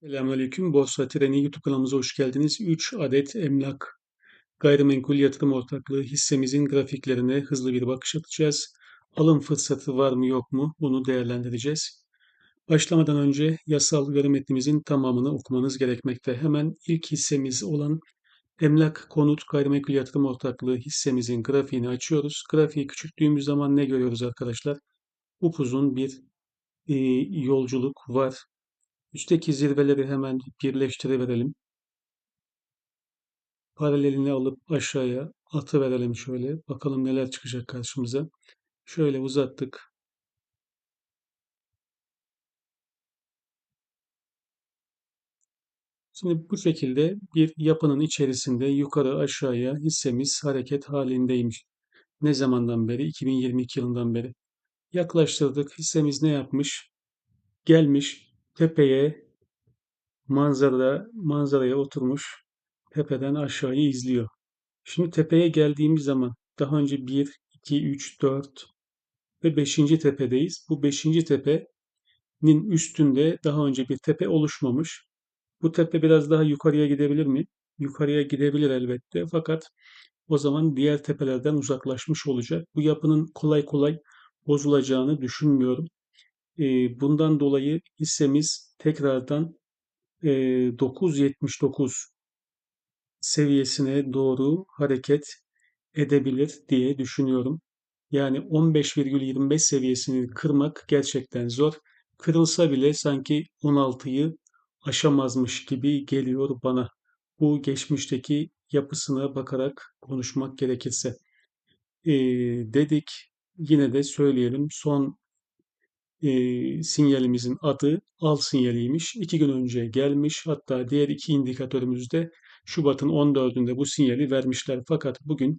Selamünaleyküm. Borsa Treni YouTube kanalımıza hoş geldiniz. 3 adet emlak gayrimenkul yatırım ortaklığı hissemizin grafiklerine hızlı bir bakış atacağız. Alım fırsatı var mı yok mu bunu değerlendireceğiz. Başlamadan önce yasal uyarı metnimizin tamamını okumanız gerekmekte. Hemen ilk hissemiz olan emlak konut gayrimenkul yatırım ortaklığı hissemizin grafiğini açıyoruz. Grafiği küçülttüğümüz zaman ne görüyoruz arkadaşlar? Upuzun bir yolculuk var. Üstteki zirveleri hemen birleştireverelim. Paralelini alıp aşağıya atıverelim şöyle. Bakalım neler çıkacak karşımıza. Şöyle uzattık. Şimdi bu şekilde bir yapının içerisinde yukarı aşağıya hissemiz hareket halindeymiş. Ne zamandan beri? 2022 yılından beri. Yaklaştırdık. Hissemiz ne yapmış? Gelmiş tepeye manzara manzaraya oturmuş. Tepeden aşağıyı izliyor. Şimdi tepeye geldiğimiz zaman daha önce 1, 2, 3, 4 ve 5. tepedeyiz. Bu 5. tepenin üstünde daha önce bir tepe oluşmamış. Bu tepe biraz daha yukarıya gidebilir mi? Yukarıya gidebilir elbette fakat o zaman diğer tepelerden uzaklaşmış olacak. Bu yapının kolay kolay bozulacağını düşünmüyorum. Bundan dolayı hissemiz tekrardan 9.79 seviyesine doğru hareket edebilir diye düşünüyorum. Yani 15,25 seviyesini kırmak gerçekten zor. Kırılsa bile sanki 16'yı aşamazmış gibi geliyor bana. Bu geçmişteki yapısına bakarak konuşmak gerekirse. Ee, dedik yine de söyleyelim son e, sinyalimizin adı al sinyaliymiş. İki gün önce gelmiş hatta diğer iki indikatörümüzde Şubat'ın 14'ünde bu sinyali vermişler. Fakat bugün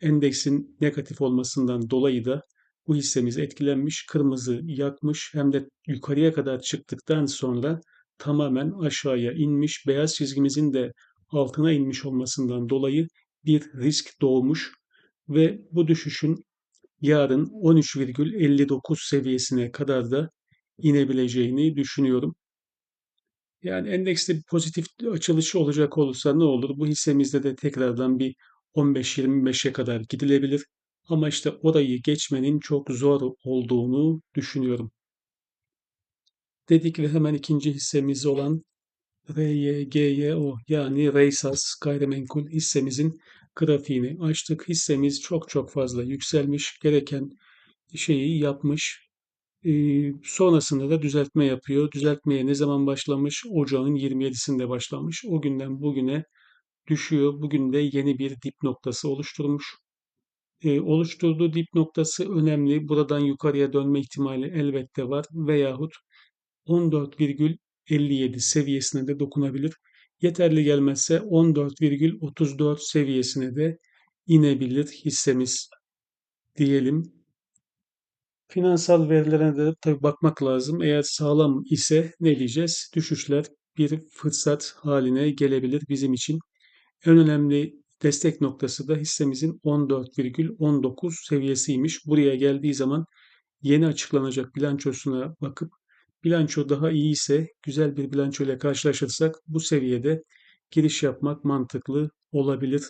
endeksin negatif olmasından dolayı da bu hissemiz etkilenmiş, kırmızı yakmış hem de yukarıya kadar çıktıktan sonra tamamen aşağıya inmiş, beyaz çizgimizin de altına inmiş olmasından dolayı bir risk doğmuş ve bu düşüşün yarın 13,59 seviyesine kadar da inebileceğini düşünüyorum. Yani endekste bir pozitif açılışı olacak olursa ne olur? Bu hissemizde de tekrardan bir 15-25'e kadar gidilebilir. Ama işte orayı geçmenin çok zor olduğunu düşünüyorum. Dedik ve hemen ikinci hissemiz olan RYGYO yani Reysas gayrimenkul hissemizin grafiğini açtık. Hissemiz çok çok fazla yükselmiş. Gereken şeyi yapmış. Ee, sonrasında da düzeltme yapıyor. Düzeltmeye ne zaman başlamış? Ocağın 27'sinde başlamış. O günden bugüne düşüyor. Bugün de yeni bir dip noktası oluşturmuş. Ee, oluşturduğu dip noktası önemli. Buradan yukarıya dönme ihtimali elbette var. Veyahut 14,57 seviyesine de dokunabilir. Yeterli gelmezse 14,34 seviyesine de inebilir hissemiz diyelim. Finansal verilerine de tabi bakmak lazım. Eğer sağlam ise ne diyeceğiz? Düşüşler bir fırsat haline gelebilir bizim için. En önemli destek noktası da hissemizin 14,19 seviyesiymiş. Buraya geldiği zaman yeni açıklanacak bilançosuna bakıp bilanço daha iyi ise güzel bir bilanço ile karşılaşırsak bu seviyede giriş yapmak mantıklı olabilir.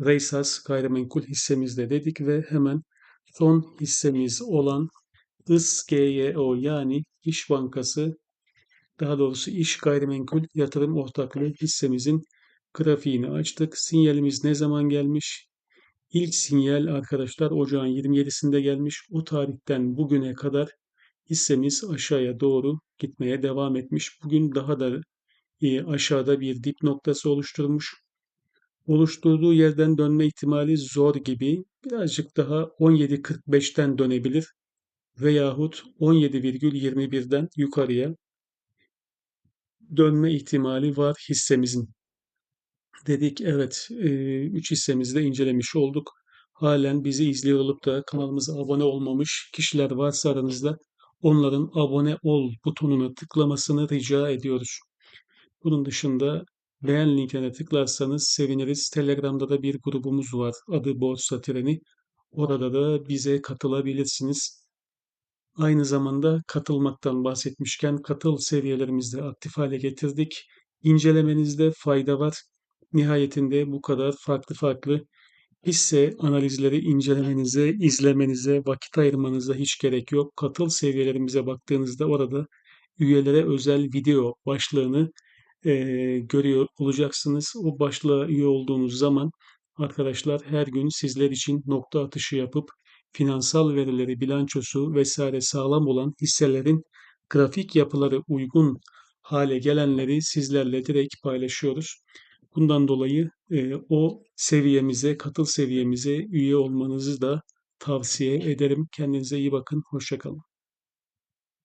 Reysas gayrimenkul hissemizde dedik ve hemen son hissemiz olan ISGYO yani İş Bankası daha doğrusu İş Gayrimenkul Yatırım Ortaklığı hissemizin grafiğini açtık. Sinyalimiz ne zaman gelmiş? İlk sinyal arkadaşlar ocağın 27'sinde gelmiş. O tarihten bugüne kadar hissemiz aşağıya doğru gitmeye devam etmiş. Bugün daha da e, aşağıda bir dip noktası oluşturmuş. Oluşturduğu yerden dönme ihtimali zor gibi. Birazcık daha 17.45'ten dönebilir veyahut 17,21'den yukarıya dönme ihtimali var hissemizin. Dedik evet 3 hissemizi de incelemiş olduk. Halen bizi izliyor olup da kanalımıza abone olmamış kişiler varsa aranızda onların abone ol butonuna tıklamasını rica ediyoruz. Bunun dışında beğen linkine tıklarsanız seviniriz. Telegram'da da bir grubumuz var. Adı Borsa Treni. Orada da bize katılabilirsiniz. Aynı zamanda katılmaktan bahsetmişken katıl seviyelerimizi de aktif hale getirdik. İncelemenizde fayda var. Nihayetinde bu kadar farklı farklı hisse analizleri incelemenize, izlemenize, vakit ayırmanıza hiç gerek yok. Katıl seviyelerimize baktığınızda orada üyelere özel video başlığını eee, görüyor olacaksınız. O başlığa üye olduğunuz zaman arkadaşlar her gün sizler için nokta atışı yapıp finansal verileri, bilançosu vesaire sağlam olan hisselerin grafik yapıları uygun hale gelenleri sizlerle direkt paylaşıyoruz. Bundan dolayı e, o seviyemize, katıl seviyemize üye olmanızı da tavsiye ederim. Kendinize iyi bakın. Hoşça kalın.